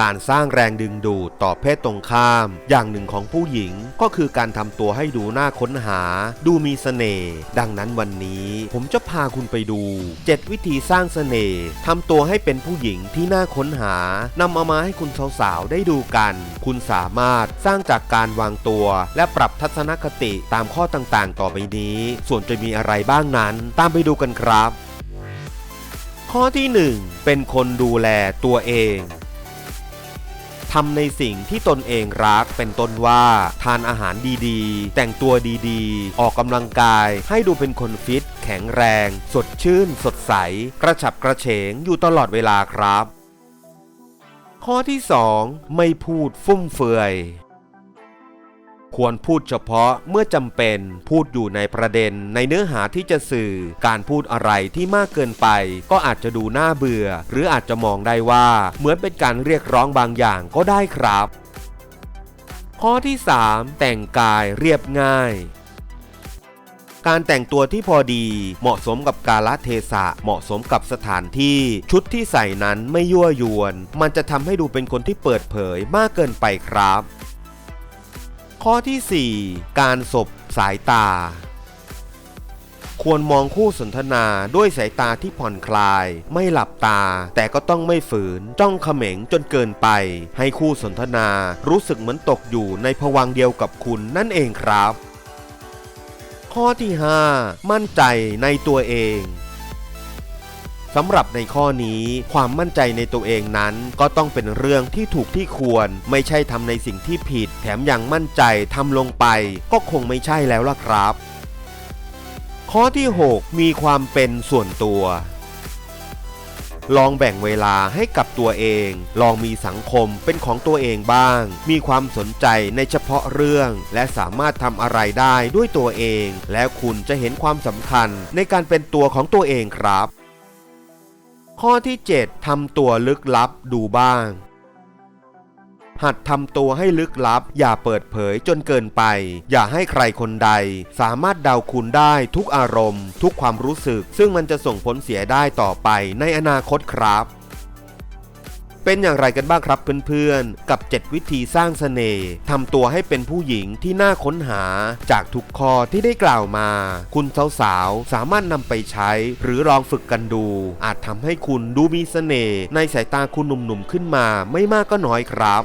การสร้างแรงดึงดูดต่อเพศตรงข้าม อย่างหนึ่งของผู้หญิงก็คือการทำตัวให้ดูน่าค้นหา ดูมีเสน่ห์ดังนั้นวันนี้ ผมจะพาคุณไปดู 7 วิธีสร้างเสน่ห์ทำตัวให้เป็นผู้หญิงที่น่าค้นหานำเอามาให้คุณสาวๆได้ดูกัน คุณสามารถสร้างจากการวางตัว และปรับทัศนคติตามข้อต่างๆ ต่อไปนี้ ส่วนจะมีอะไรบ้างนั้น ตามไปดูกันครับข้อที่ 1 เป็นคนดูแลตัวเอง ทำในสิ่งที่ตนเองรักเป็นต้นว่าทานอาหารดีๆ แต่งตัวดีๆ ออกกำลังกายให้ดูเป็นคนฟิต แข็งแรง สดชื่น สดใส กระฉับกระเฉงอยู่ตลอดเวลาครับ ข้อที่ 2 ไม่พูดฟุ่มเฟือย ควรพูดเฉพาะเมื่อจำเป็นพูดอยู่ในประเด็นในเนื้อหาที่จะสื่อ การพูดอะไรที่มากเกินไป ก็อาจจะดูน่าเบื่อ หรืออาจจะมองได้ว่าเหมือนเป็นการเรียกร้องบางอย่างก็ได้ครับ ข้อที่ 3 แต่งกายเรียบง่ายการแต่งตัวที่พอดีเหมาะสมกับกาลเทศะเหมาะสมกับสถานที่ชุดที่ใส่นั้นไม่ยั่วยวน มันจะทำให้ดูเป็นคนที่เปิดเผยมากเกินไปครับ ข้อที่ 4 การสบสายตา ควรมองคู่สนทนาด้วยสายตาที่ผ่อนคลาย ไม่หลับตา แต่ก็ต้องไม่ฝืน จ้องเขม็งจนเกินไป ให้คู่สนทนารู้สึกเหมือนตกอยู่ในภวังเดียวกับคุณนั่นเองครับ ข้อที่ 5 มั่นใจในตัวเอง สำหรับในข้อนี้ความมั่นใจในตัวเองนั้น ก็ต้องเป็นเรื่องที่ถูกที่ควร ไม่ใช่ทำในสิ่งที่ผิด แถมยังมั่นใจทำลงไป ก็คงไม่ใช่แล้วล่ะครับ ข้อที่ 6 มีความเป็นส่วนตัวลองแบ่งเวลาให้กับตัวเอง ลองมีสังคมเป็นของตัวเองบ้าง มีความสนใจในเฉพาะเรื่อง และสามารถทำอะไรได้ด้วยตัวเอง แล้วคุณจะเห็นความสำคัญในการเป็นตัวของตัวเองครับ ข้อที่ 7ทำตัวลึกลับดูบ้าง หัดทำตัวให้ลึกลับ อย่าเปิดเผยจนเกินไป อย่าให้ใครคนใด สามารถเดาคุณได้ทุกอารมณ์ ทุกความรู้สึก ซึ่งมันจะส่งผลเสียได้ต่อไปในอนาคตครับ เป็นอย่างไรกันบ้างครับเพื่อนๆ กับ 7 วิธีสร้างเสน่ห์ทำตัวให้เป็นผู้หญิงที่น่าค้นหาจากทุกข้อที่ได้กล่าวมา คุณสาวๆ สามารถนำไปใช้หรือลองฝึกกันดู อาจทำให้คุณดูมีเสน่ห์ในสายตาคุณหนุ่มๆขึ้นมาไม่มากก็น้อยครับ